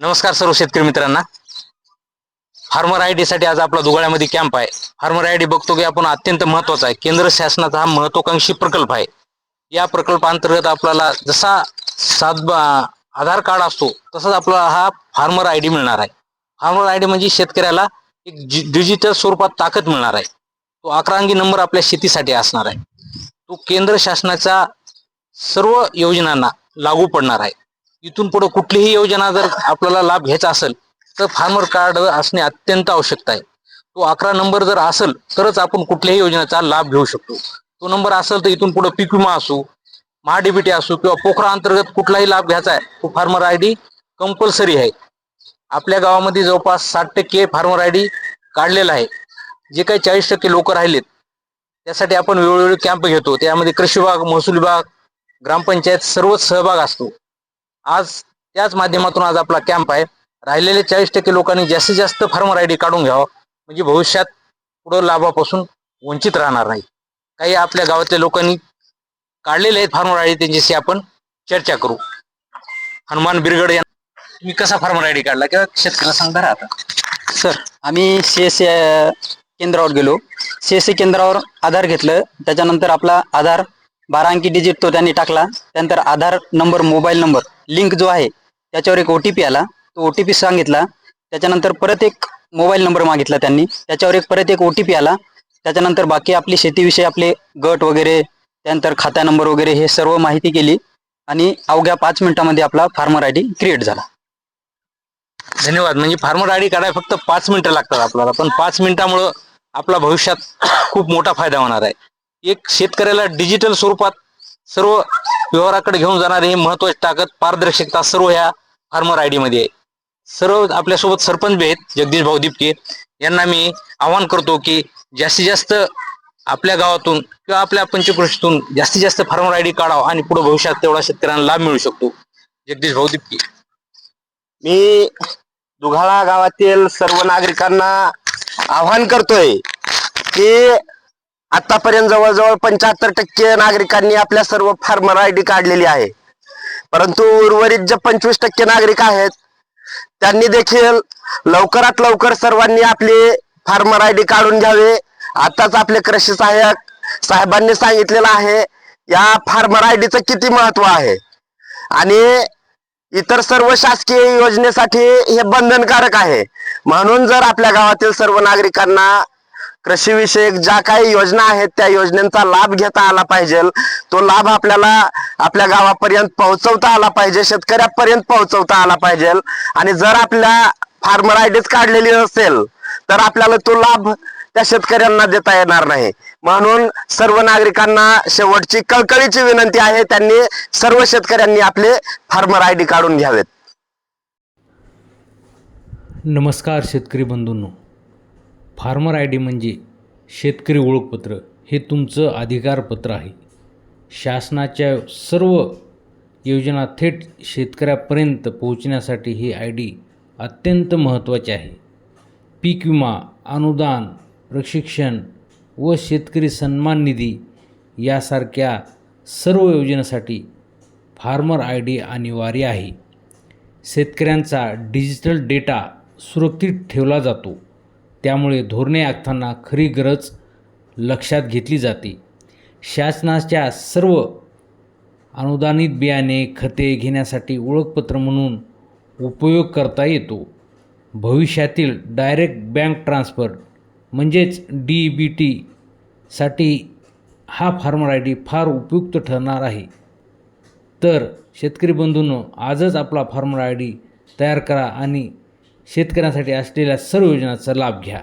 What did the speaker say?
नमस्कार सर्व शेतकरी मित्रांना. फार्मर आयसाठी आज आपला दुगाळ्यामध्ये कॅम्प आहे. फार्मर आय डी बघतो की आपण अत्यंत महत्त्वाचा आहे. केंद्र शासनाचा हा महत्वाकांक्षी प्रकल्प आहे. या प्रकल्पांतर्गत आपल्याला जसा सात आधार कार्ड असतो तसाच आपला हा फार्मर आय डी मिळणार आहे. फार्मर आय डी म्हणजे शेतकऱ्याला एक डिजिटल स्वरूपात ताकद मिळणार आहे. तो अकरा नंबर आपल्या शेतीसाठी असणार आहे. तो केंद्र शासनाच्या सर्व योजनांना लागू पडणार आहे. इथून पुढे कुठलीही योजना जर आपल्याला लाभ घ्यायचा असेल तर फार्मर कार्ड असणे अत्यंत आवश्यकता आहे. तो अकरा नंबर जर असेल तरच आपण कुठल्याही योजनेचा लाभ घेऊ शकतो. तो नंबर असेल तर इथून पुढे पीक विमा असो महाडीबीटी असो किंवा पोखरा अंतर्गत कुठलाही लाभ घ्यायचा आहे तो फार्मर आय डी कंपल्सरी आहे. आपल्या गावामध्ये जवळपास साठ टक्के फार्मर आय डी काढलेला आहे. जे काही चाळीस टक्के लोक राहिलेत त्यासाठी आपण वेळोवेळी कॅम्प घेतो. त्यामध्ये कृषी विभाग महसूल विभाग ग्रामपंचायत सर्वच सहभाग असतो. आज त्याच माध्यमातून आज आपला कॅम्प आहे. राहिलेले चाळीस टक्के लोकांनी जास्तीत जास्त फार्मर आय डी काढून घ्यावं. म्हणजे भविष्यात पुढं लाभापासून वंचित राहणार नाही. काही आपल्या गावातल्या लोकांनी काढलेले आहेत फार्मर आय डी त्यांच्याशी आपण चर्चा करू. हनुमान बिरगड यांना तुम्ही कसा फार्मर आय डी काढला किंवा शेतकऱ्याला सांगता राहता? सर आम्ही सी एस सी केंद्रावर गेलो. सी एस सी केंद्रावर आधार घेतलं. त्याच्यानंतर आपला आधार बारा अंकी डिजिट तो त्यांनी टाकला. त्यानंतर Aadhaar number mobile number link जो आहे त्याच्यावर एक ओ टी पी आला. तो ओ टी पी सांगितला. त्याच्यानंतर परत एक मोबाईल नंबर मागितला त्यांनी. त्याच्यावर एक परत एक ओ टी पी आला. त्याच्यानंतर बाकी आपली शेतीविषयी आपले गट वगैरे त्यानंतर खाता नंबर वगैरे हे सर्व माहिती केली. आणि अवघ्या पाच मिनिटामध्ये आपला फार्मर आय डी क्रिएट झाला. धन्यवाद. म्हणजे फार्मर आयडी काढायला फक्त पाच मिनिटं लागतात आपल्याला. पण पाच मिनिटामुळं आपला भविष्यात खूप मोठा फायदा होणार आहे. एक शेतकऱ्याला डिजिटल स्वरूपात सर्व व्यवहाराकडे घेऊन जाणारी ही महत्वाची ताकद पारदर्शकता सर्व ह्या फार्मर आयडी मध्ये आहे. सर्व आपल्यासोबत सरपंच बी आहेत जगदीश भाऊ दिपके. यांना मी आवाहन करतो की जास्तीत जास्त आपल्या गावातून किंवा आपल्या पंचकृषीतून जास्तीत जास्त फार्मर आयडी काढावा आणि पुढे भविष्यात तेवढा शेतकऱ्यांना लाभ मिळू शकतो. जगदीश भाऊ दिपके. मी दुघाळा गावातील सर्व नागरिकांना आव्हान करतोय की आतापर्यंत जवळजवळ पंच्याहत्तर टक्के नागरिकांनी आपल्या सर्व फार्मर आय डी काढलेली आहे. परंतु उर्वरित जे पंचवीस टक्के नागरिक आहेत त्यांनी देखील लवकरात लवकर सर्वांनी आपली फार्मर आय डी काढून घ्यावे. आताच आपले कृषी सहाय्यक साहेबांनी सांगितलेलं आहे या फार्मर आय डीचं किती महत्त्व आहे? आणि इतर सर्व शासकीय योजनेसाठी हे बंधनकारक आहे. म्हणून जर आपल्या गावातील सर्व नागरिकांना कृषीविषयक ज्या काही योजना आहेत त्या योजनेचा लाभ घेता आला पाहिजे. तो लाभ आपल्याला आपल्या गावापर्यंत पोहोचवता आला पाहिजे शेतकऱ्यापर्यंत पोहोचवता आला पाहिजे. आणि जर आपल्या फार्मर आयडीच काढलेली असेल तर आपल्याला तो लाभ त्या शेतकऱ्यांना देता येणार नाही. म्हणून सर्व नागरिकांना शेवटची कळकळीची विनंती आहे त्यांनी सर्व शेतकऱ्यांनी आपले फार्मर आय डी काढून घ्यावेत. नमस्कार शेतकरी बंधूंनो. फार्मर आय डी म्हणजे शेतकरी ओळखपत्र हे तुमचं अधिकारपत्र आहे. शासनाच्या सर्व योजना थेट शेतकऱ्यापर्यंत पोहोचण्यासाठी हे आय डी अत्यंत महत्त्वाचे आहे. पीक विमा अनुदान प्रशिक्षण व शेतकरी सन्मान निधी यासारख्या सर्व योजनेसाठी फार्मर आय डी अनिवार्य आहे. शेतकऱ्यांचा डिजिटल डेटा सुरक्षित ठेवला जातो. त्यामुळे धोरणे आखताना खरी गरज लक्षात घेतली जाते. शासनाच्या सर्व अनुदानित बियाणे खते घेण्यासाठी ओळखपत्र म्हणून उपयोग करता येतो. भविष्यातील डायरेक्ट बँक ट्रान्सफर म्हणजेच डी बी टीसाठी हा फार्मर आय डी फार उपयुक्त ठरणार आहे. तर शेतकरी बंधूंनो आजच आपला फार्मर आय डी तयार करा आणि शेतकऱ्यांसाठी असलेल्या सर्व योजनांचा लाभ घ्या.